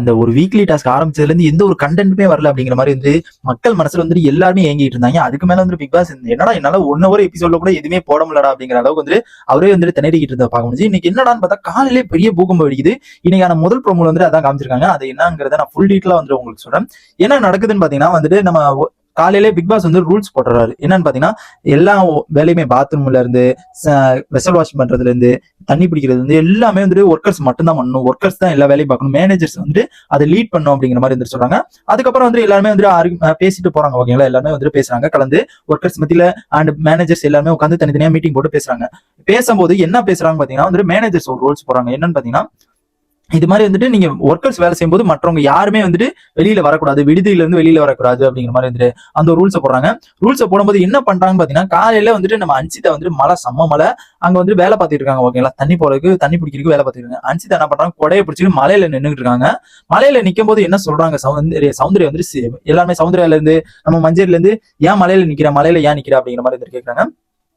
இந்த ஒரு weekly task ஆரம்பிச்சதுல இருந்து எந்த ஒரு கண்டென்ட்டுமே வரல அப்படிங்கிற மாதிரி வந்து மக்கள் மனசுல வந்துட்டு எல்லாருமே ஏங்கிட்டு இருந்தாங்க. அதுக்கு மேல வந்து பிக் பாஸ் என்னடா என்னால ஒன் ஹவர் எபிசோட்ல கூட எதுவுமே போட முடியலடா அப்படிங்கிற அளவுக்கு வந்து அவரே வந்துட்டு திணறிக்கிட்டு இருந்த பார்க்க முடிஞ்சு இன்னைக்கு என்னடான்னு பார்த்தா காலையிலே பெரிய பூகம்பம் வெடிக்குது. இன்னைக்கான முதல் ப்ரோமோல வந்து அதான் காமிச்சிருக்காங்க. அது என்னங்கிறத நான் ஃபுல் டீட்டெயிலா வந்து உங்களுக்கு சொல்றேன். என்ன நடக்குதுன்னு பாத்தீங்கன்னா வந்துட்டு நம்ம காலையிலே பிக் பாஸ் வந்து ரூல்ஸ் போட்டுறாரு. என்னன்னு பாத்தீங்கன்னா எல்லா வேலையுமே பாத்ரூம்ல இருந்து வெசல் வாஷ் பண்றதுல இருந்து தண்ணி பிடிக்கிறது வந்து எல்லாமே வந்துட்டு ஒர்க்கர்ஸ் மட்டும்தான் பண்ணணும். ஒர்க்கர்ஸ் தான் எல்லா வேலையும் பார்க்கணும். மேனேஜர்ஸ் வந்துட்டு அதை லீட் பண்ணும் அப்படிங்கிற மாதிரி வந்துட்டு சொல்றாங்க. அதுக்கப்புறம் வந்து எல்லாருமே வந்து argu- பேசிட்டு போறாங்க ஓகேங்களா எல்லாருமே வந்துட்டு பேசுறாங்க. கலந்து ஒர்க்கர்ஸ் மத்தியில அண்ட் மேனேஜர்ஸ் எல்லாருமே உட்காந்து தனித்தனியா மீட்டிங் போட்டு பேசுறாங்க. பேசும்போது என்ன பேசுறாங்க பாத்தீங்கன்னா வந்துட்டு மேனேஜர்ஸ் ஒரு ரூல்ஸ் போறாங்க என்னன்னு பாத்தீங்கன்னா இது மாதிரி வந்துட்டு நீங்க ஒர்க்கர்ஸ் வேலை செய்யும்போது மற்றவங்க யாருமே வந்துட்டு வெளியில வரக்கூடாது விடுதியில இருந்து வெளியில வரக்கூடாது அப்படிங்கிற மாதிரி வந்துட்டு அந்த ரூல்ஸை போடுறாங்க. ரூல்ஸை போடும்போது என்ன பண்றாங்க பாத்தீங்கன்னா காலையில வந்துட்டு நம்ம அன்சிதா வந்துட்டு மழை செம்ம மழை. அங்க வந்து வேலை பார்த்துட்டு இருக்காங்க ஓகேங்களா தண்ணி போறதுக்கு தண்ணி பிடிக்கிறதுக்கு வேலை பார்த்துட்டு இருக்காங்க. அன்சிதா என்ன பண்றாங்க? கொடையை பிடிச்சிட்டு மலையில நின்றுட்டு இருக்காங்க. மலையில நிக்கும் போது என்ன சொல்றாங்க? சௌந்தரிய சௌந்தர்யா வந்து எல்லாருமே சௌந்தர்யால இருந்து நம்ம மஞ்சள்ல இருந்து ஏன் மலையில நிக்கிற மலையில ஏன் நிக்கிற அப்படிங்கிற மாதிரி வந்துட்டு கேக்குறாங்க.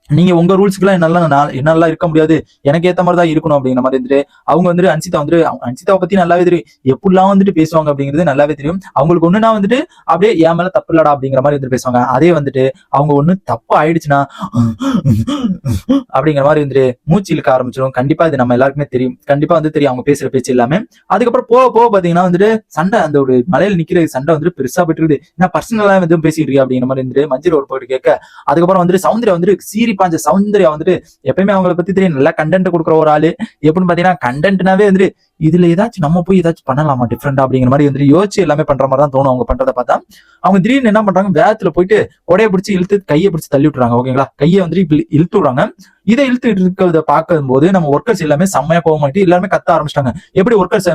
நீங்க உங்க ரூல்ஸ்க்குலாம் என்னெல்லாம் நான் என்னால இருக்க முடியாது. எனக்கு ஏத்த மாதிரி தான் இருக்கணும் அப்படிங்கிற மாதிரி வந்துட்டு அவங்க வந்துட்டு அன்சிதா வந்துட்டு அவங்க அன்சிதாவை பத்தி நல்லாவே தெரியும். எப்படிலாம் வந்துட்டு பேசுவாங்க அப்படிங்கிறது நல்லாவே தெரியும். அவங்களுக்கு ஒண்ணுனா வந்துட்டு அப்படியே என் மேல தப்பு இல்லடா அப்படிங்கிற மாதிரி வந்துட்டு பேசுவாங்க. அதே வந்துட்டு அவங்க ஒண்ணு தப்பு ஆயிடுச்சுன்னா அப்படிங்கிற மாதிரி வந்துட்டு மூச்சு இழுக்க ஆரம்பிச்சிடும் கண்டிப்பா இது நம்ம எல்லாருக்குமே தெரியும். கண்டிப்பா வந்து தெரியும் அவங்க பேசுற பேச்சு எல்லாமே. அதுக்கப்புறம் போக போக பாத்தீங்கன்னா வந்துட்டு சண்டை அந்த ஒரு மலையில நிக்கிற சண்டை வந்துட்டு பெருசா போயிட்டு இருக்குது. என்ன பர்சனலா எதுவும் பேசிட்டு இருக்கு அப்படிங்கிற மாதிரி வந்துட்டு மஞ்சள் ஒரு போயிட்டு கேட்க அதுக்கப்புறம் வந்துட்டு சௌந்தர்யா வந்துட்டு சீரி பாஞ்ச சௌந்தர்யா வந்துட்டு எப்பயுமே அவங்கள பத்தி தெரியும். நல்லா கண்டென்ட் கொடுக்குற ஒரு ஆளு. எப்படின்னு பாத்தீங்கன்னா கண்டென்ட்னாவே வந்துட்டு இதுல ஏதாச்சும் நம்ம போய் ஏதாச்சும் பண்ணலாமா? டிஃப்ரெண்டா அப்படிங்கிற மாதிரி வந்துட்டு யோசிச்சு எல்லாமே பண்ற மாதிரி தான் தோணும் அவங்க பண்றதை பார்த்தா. அவங்க திடீர்னு என்ன பண்றாங்க? வேகத்துல போயிட்டு கொடையை பிடிச்சி இழுத்து கையை பிடிச்சி தள்ளி விட்டுறாங்க. ஓகேங்களா கையை வந்துட்டு இப்படி இழுத்து விடுறாங்க. இதை இழுத்துட்டு இருக்கிறத பார்க்கும்போது நம்ம ஒர்க்கர்ஸ் எல்லாமே செம்மையா போக மாட்டேன் எல்லாருமே கத்த ஆரம்பிச்சிட்டாங்க. எப்படி ஒர்க்கர்ஸ்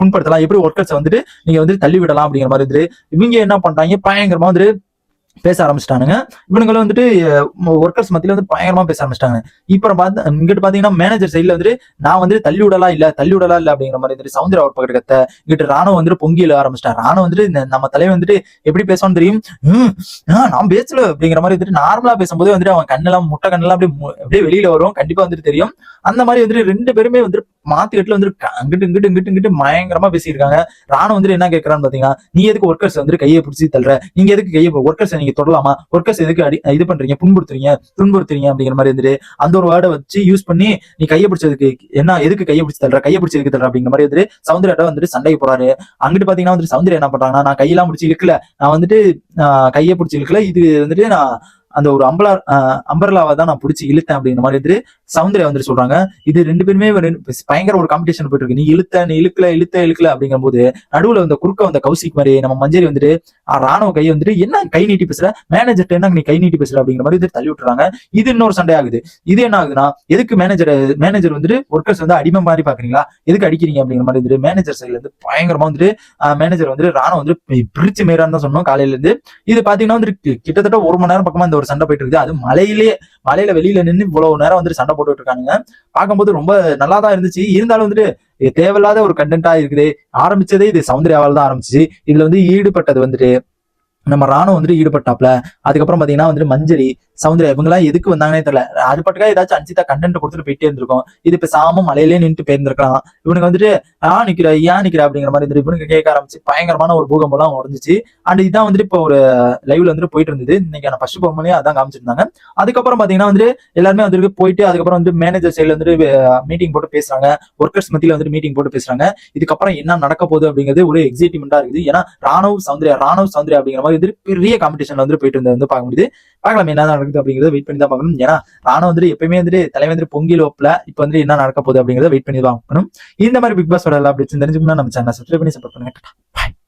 புண்படுத்தலாம்? எப்படி ஒர்க்கர்ஸ் வந்துட்டு நீங்க வந்து தள்ளி விடலாம் அப்படிங்கிற மாதிரி வந்துட்டு இவங்க என்ன பண்றாங்க? பயங்கரமா வந்துட்டு பேச ஆரம்பிச்சிட்டானுங்க. இவனுங்களும் வந்துட்டு ஒர்க்கர்ஸ் மத்தியில வந்து பயங்கரமா பேச ஆரம்பிச்சிட்டாங்க. இப்ப பார்த்து இங்கிட்டு பாத்தீங்கன்னா மேனேஜர் சைட்ல வந்துட்டு நான் வந்துட்டு தள்ளி விடலாம் இல்ல தள்ளி விடலாம் இல்ல அப்படிங்கிற மாதிரி வந்துட்டு சவுந்தர அவர் பக்கத்து கத்த இங்கிட்டு ராணுவ வந்துட்டு பொங்கியில ஆரம்பிச்சிட்டான். ராணுவ வந்துட்டு நம்ம தலைவர் வந்துட்டு எப்படி பேசுவான்னு தெரியும்? நான் பேசல அப்படிங்கிற மாதிரி வந்துட்டு நார்மலா பேசும்போது வந்துட்டு அவன் கண்ணெல்லாம் முட்டை கண்ணெல்லாம் அப்படியே அப்படியே வெளியில வரும். கண்டிப்பா வந்துட்டு தெரியும். அந்த மாதிரி வந்துட்டு ரெண்டு பேருமே வந்துட்டு மாத்திக்கிட்டுல வந்துட்டு அங்கிட்டு இங்கிட்டு இங்கிட்டு இங்கிட்டு பயங்கரமா பேசியிருக்காங்க ராணுவ வந்துட்டு என்ன கேட்கறான்னு பாத்தீங்கன்னா நீ எதுக்கு ஒர்க்கர்ஸ் வந்துட்டு கையை பிடிச்சி தள்ளுற? நீங்க எதுக்கு கையை ஒர்க்கர்ஸ் நீங்க தொடலாமா? ஒர்க்கர்ஸ் எதுக்கு அடி இது பண்றீங்க? புண்படுத்துறீங்க? துன்புறுத்துறீங்க? அப்படிங்கிற மாதிரி வந்துட்டு அந்த ஒரு வேர்டை வச்சு யூஸ் பண்ணி நீ கையை பிடிச்சதுக்கு என்ன எதுக்கு கையை பிடிச்சி தள்ளுற? கையை பிடிச்சி எதுக்கு தள்ளுற? அப்படிங்கிற மாதிரி வந்துட்டு சௌந்தர்யாட்ட வந்துட்டு சண்டை போறாரு. அங்கிட்டு பாத்தீங்கன்னா வந்துட்டு சௌந்தர்யா என்ன பண்றாங்கன்னா நான் கையெல்லாம் பிடிச்சி இழுக்கல. நான் வந்துட்டு கையை பிடிச்சி இழுக்கல. இது வந்துட்டு நான் அந்த ஒரு அம்பலா அம்பர்லாவை தான் நான் பிடிச்சி இழுத்தேன் அப்படிங்கிற மாதிரி வந்துட்டு சௌந்தர்யா வந்துட்டு சொல்றாங்க. இது ரெண்டு பேருமே பயங்கர ஒரு காம்படிஷன் போயிட்டு இருக்கு. நீ இழுத்த நீ இழுக்கல இழுத்த இழுக்கல அப்படிங்கும் போது நடுவுல வந்த குறுக்க வந்த கௌசிக் மாதிரி நம்ம மஞ்சரி வந்துட்டு ராணுவ கை வந்துட்டு என்ன கை நீட்டி பேசுற? மேனேஜர்ட்ட என்ன நீ கை நீட்டி பேசுற? அப்படிங்கிற மாதிரி தள்ளி விட்டுறாங்க. இது இன்னொரு சண்டை ஆகுது. இது என்ன ஆகுதுன்னா எதுக்கு மேனேஜர் மேனேஜர் வந்துட்டு ஒர்க்கர்ஸ் வந்து அடிமை மாதிரி பாக்குறீங்களா? எதுக்கு அடிக்கிறீங்க அப்படிங்கிற மாதிரி வந்துட்டு மேனேஜர் சைட்ல இருந்து பயங்கரமா வந்துட்டு மேனேஜர் வந்துட்டு ராணுவ வந்துட்டு பிரிச்சு மேறான்னு தான் சொன்னோம் காலையில இருந்து இது பாத்தீங்கன்னா வந்துட்டு கிட்டத்தட்ட ஒரு மணி நேரம் பக்கமா இந்த ஒரு சண்டை போயிட்டு இருக்குது அது மலையிலேயே மலையில வெளியில நின்று இவ்வளவு நேரம் வந்துட்டு சண்டை போட்டுட்டு இருக்காங்க பார்க்கும்போது ரொம்ப நல்லா தான் இருந்துச்சு. இருந்தாலும் வந்துட்டு இது தேவையில்லாத ஒரு கண்டென்ட்டா இருக்குது. ஆரம்பிச்சதே இது சௌந்தர்யாவால் தான் ஆரம்பிச்சு இதுல வந்து ஈடுபட்டது வந்துட்டு நம்ம ராணுவம் வந்துட்டு ஈடுபட்டாப்ல. அதுக்கப்புறம் பாத்தீங்கன்னா வந்துட்டு மஞ்சரி சவுந்தர்யா இவங்கெல்லாம் எதுக்கு வந்தாங்கன்னே தெரியல. அது பட்டுக்கா ஏதாச்சும் அஞ்சிதா கண்டென்ட் கொடுத்துட்டு போயிட்டே இருந்திருக்கும். இது இப்ப சாமும் மலையிலே நின்று போயிருந்திருக்கலாம். இவனுக்கு வந்துட்டு ஆ நிக்கிற ஏன் நிக்கிற? அப்படிங்கிற மாதிரி இருந்துட்டு இவனுக்கு கேட்க ஆரம்பிச்சு பயங்கரமான ஒரு பூகம்பம் எல்லாம் உடஞ்சிச்சு. அண்ட் இதான் வந்துட்டு இப்போ ஒரு லைவ்ல வந்துட்டு போயிட்டு இருந்தது. இன்னைக்கான ஃபர்ஸ்ட் பொம்மலையும் அதான் காமிச்சிருந்தாங்க. அதுக்கப்புறம் பாத்தீங்கன்னா வந்துட்டு எல்லாருமே வந்துட்டு போயிட்டு அதுக்கப்புறம் வந்து மேனேஜர் சைட்ல வந்துட்டு மீட்டிங் போட்டு பேசுறாங்க. ஒர்க்கர்ஸ் மத்தியில வந்துட்டு மீட்டிங் போட்டு பேசுறாங்க. இதுக்கப்புறம் என்ன நடக்க போகுது அப்படிங்கிறது ஒரு எக்ஸைட்மெண்டா இருக்குது. ஏன்னா ராணுவ சௌந்தர்யா ராணுவ சௌந்தர்யா அப்படிங்கிற மாதிரி வந்து பெரிய காம்படிஷன்ல வந்து போயிட்டு இருந்தது வந்து பார்க்க முடியுது. பார்க்கலாம் என்ன நடக்குது. நடக்குது அப்படிங்கறத வெயிட் பண்ணி தான் பார்க்கணும். ஏன்னா ராணுவ வந்துட்டு எப்பயுமே வந்துட்டு தலைவர் வந்துட்டு பொங்கில் வைப்பல இப்போ வந்து என்ன நடக்க போகுது அப்படிங்கறத வெயிட் பண்ணி தான் பார்க்கணும். இந்த மாதிரி பிக் பாஸோட எல்லா அப்படி தெரிஞ்சுக்கணும்னா நம்ம சேனல் சப்ஸ்கிரைப் பண்ணி சப்போர்ட் பண்ணுங்க. Bye.